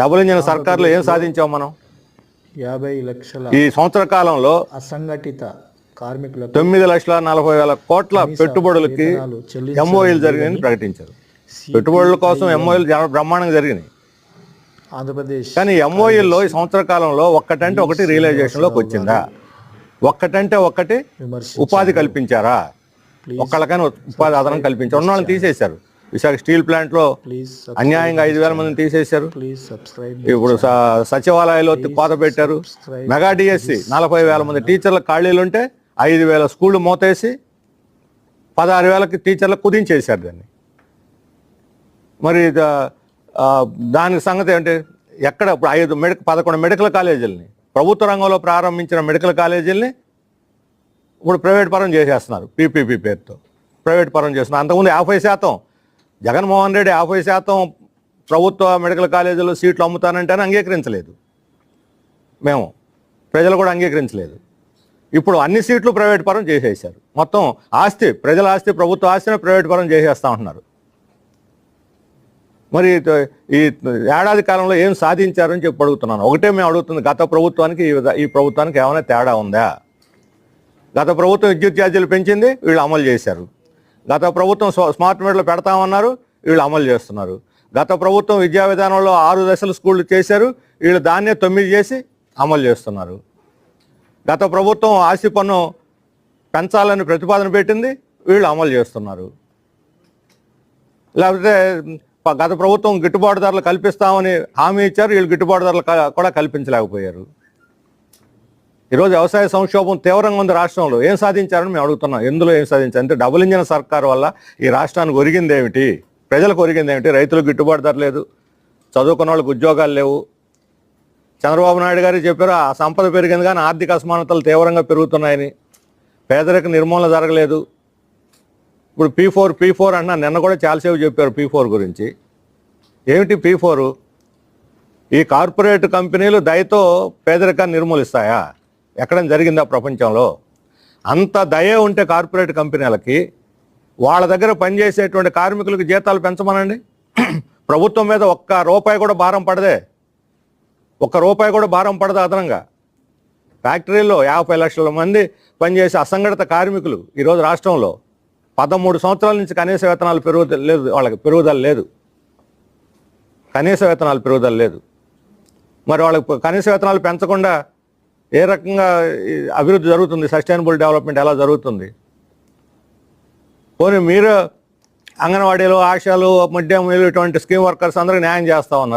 Double engine సర్కార్లో ఏం సాధించాం మనం? యాభై లక్షల ఈ సంవత్సర కాలంలో అసంఘటిత కార్మికులకు తొమ్మిది లక్షల నలభై వేల కోట్ల పెట్టుబడులకి ఎంఓఈలు జరిగాయని ప్రకటించారు. పెట్టుబడుల కోసం ఎంఓఈలు బ్రహ్మాండంగా జరిగినాయి. ఆంధ్రప్రదేశ్ కానీ ఎంఓఈల్లో ఈ సంవత్సర కాలంలో ఒక్కటంటే ఒకటి రియలైజేషన్లోకి వచ్చిందా? ఒక్కటంటే ఒక్కటి విమర్శ ఉపాధి కల్పించారా? ఒక్కళ్ళకైనా ఉపాధి అదనం కల్పించారు. ఉన్న వాళ్ళని తీసేశారు. విశాఖ స్టీల్ ప్లాంట్లో ప్లీజ్ అన్యాయంగా ఐదు వేల మందిని తీసేశారు. ఇప్పుడు స- సచివాలయాల్లో కోత పెట్టారు. మెగా డిఎస్సి నలభై వేల మంది టీచర్ల ఖాళీలు ఉంటే ఐదు వేల స్కూళ్ళు మూతేసి పదహారు వేలకి టీచర్లకు కుదించేశారు దాన్ని. మరి దానికి సంగతి ఏంటి? ఎక్కడ ఇప్పుడు ఐదు మెడిక పదకొండు మెడికల్ కాలేజీలని ప్రభుత్వ రంగంలో ప్రారంభించిన మెడికల్ కాలేజీలని ఇప్పుడు ప్రైవేట్ పరం చేసేస్తున్నారు పీపీపీ పేరుతో. ప్రైవేట్ పరం చేస్తున్నారు. అంతకుముందు యాభై శాతం జగన్మోహన్ రెడ్డి యాభై శాతం ప్రభుత్వ మెడికల్ కాలేజీలో సీట్లు అమ్ముతానంటేనే అంగీకరించలేదు. మేము ప్రజలు కూడా అంగీకరించలేదు. ఇప్పుడు అన్ని సీట్లు ప్రైవేట్ పరం చేసేసారు మొత్తం ఆస్తి ప్రజల ఆస్తి ప్రభుత్వ ఆస్తిని ప్రైవేట్ పరం చేసేస్తా ఉంటున్నారు. మరి ఈ ఏడాది కాలంలో ఏం సాధించారని చెప్పి అడుగుతున్నాను. ఒకటే మేము అడుగుతుంది గత ప్రభుత్వానికి ఈ విధ- ఈ ప్రభుత్వానికి ఏమైనా తేడా ఉందా? గత ప్రభుత్వం విద్యుత్ ఛార్జీలు పెంచింది వీళ్ళు అమలు చేశారు. గత ప్రభుత్వం స్మార్ట్ మీటర్లు పెడతామన్నారు వీళ్ళు అమలు చేస్తున్నారు. గత ప్రభుత్వం విద్యా విధానంలో ఆరు దశల స్కూళ్ళు చేశారు వీళ్ళు దాన్నే తొమ్మిది చేసి అమలు చేస్తున్నారు. గత ప్రభుత్వం ఆస్తి పన్ను పెంచాలని ప్రతిపాదన పెట్టింది వీళ్ళు అమలు చేస్తున్నారు. లేకపోతే గత ప్రభుత్వం గిట్టుబాటు ధరలు కల్పిస్తామని హామీ ఇచ్చారు వీళ్ళు గిట్టుబాటు ధరలు కూడా కల్పించలేకపోయారు. ఈరోజు వ్యవసాయ సంక్షోభం తీవ్రంగా ఉంది రాష్ట్రంలో. ఏం సాధించారని మేము అడుగుతున్నాం. ఎందులో ఏం సాధించారు? అంటే డబుల్ ఇంజన్ సర్కార్ వల్ల ఈ రాష్ట్రానికి ఒరిగింది ఏమిటి? ప్రజలకు ఒరిగింది ఏమిటి? రైతులకు గిట్టుబాటు ధర లేదు. చదువుకున్న వాళ్ళకి ఉద్యోగాలు లేవు. చంద్రబాబు నాయుడు గారు చెప్పారు ఆ సంపద పెరిగింది కానీ ఆర్థిక అసమానతలు తీవ్రంగా పెరుగుతున్నాయని. పేదరిక నిర్మూలన జరగలేదు. ఇప్పుడు పీ ఫోర్ పీ ఫోర్ అన్నా నిన్న కూడా చాలాసేపు చెప్పారు పీ ఫోర్ గురించి. ఏమిటి పీ ఫోరు ఈ కార్పొరేట్ కంపెనీలు దయతో పేదరికాన్ని నిర్మూలిస్తాయా? ఎక్కడైనా జరిగిందా ప్రపంచంలో? అంత దయ ఉంటే కార్పొరేట్ కంపెనీలకి వాళ్ళ దగ్గర పనిచేసేటువంటి కార్మికులకు జీతాలు పెంచమనండి. ప్రభుత్వం మీద ఒక్క రూపాయి కూడా భారం పడదే. ఒక్క రూపాయి కూడా భారం పడదు అదనంగా. ఫ్యాక్టరీల్లో యాభై లక్షల మంది పనిచేసే అసంఘటిత కార్మికులు ఈరోజు రాష్ట్రంలో పదమూడు సంవత్సరాల నుంచి కనీస వేతనాలు పెరుగుదల లేదు వాళ్ళకి పెరుగుదల లేదు. కనీస వేతనాలు పెరుగుదల లేదు. మరి వాళ్ళకి కనీస వేతనాలు పెంచకుండా ఏ రకంగా అభివృద్ధి జరుగుతుంది సస్టైనబుల్ డెవలప్మెంట్ ఎలా జరుగుతుంది? పోనీ మీరు అంగన్వాడీలు ఆశాలు మిడ్ ఇటువంటి స్కీమ్ వర్కర్స్ అందరికీ న్యాయం చేస్తా ఉన్నారు.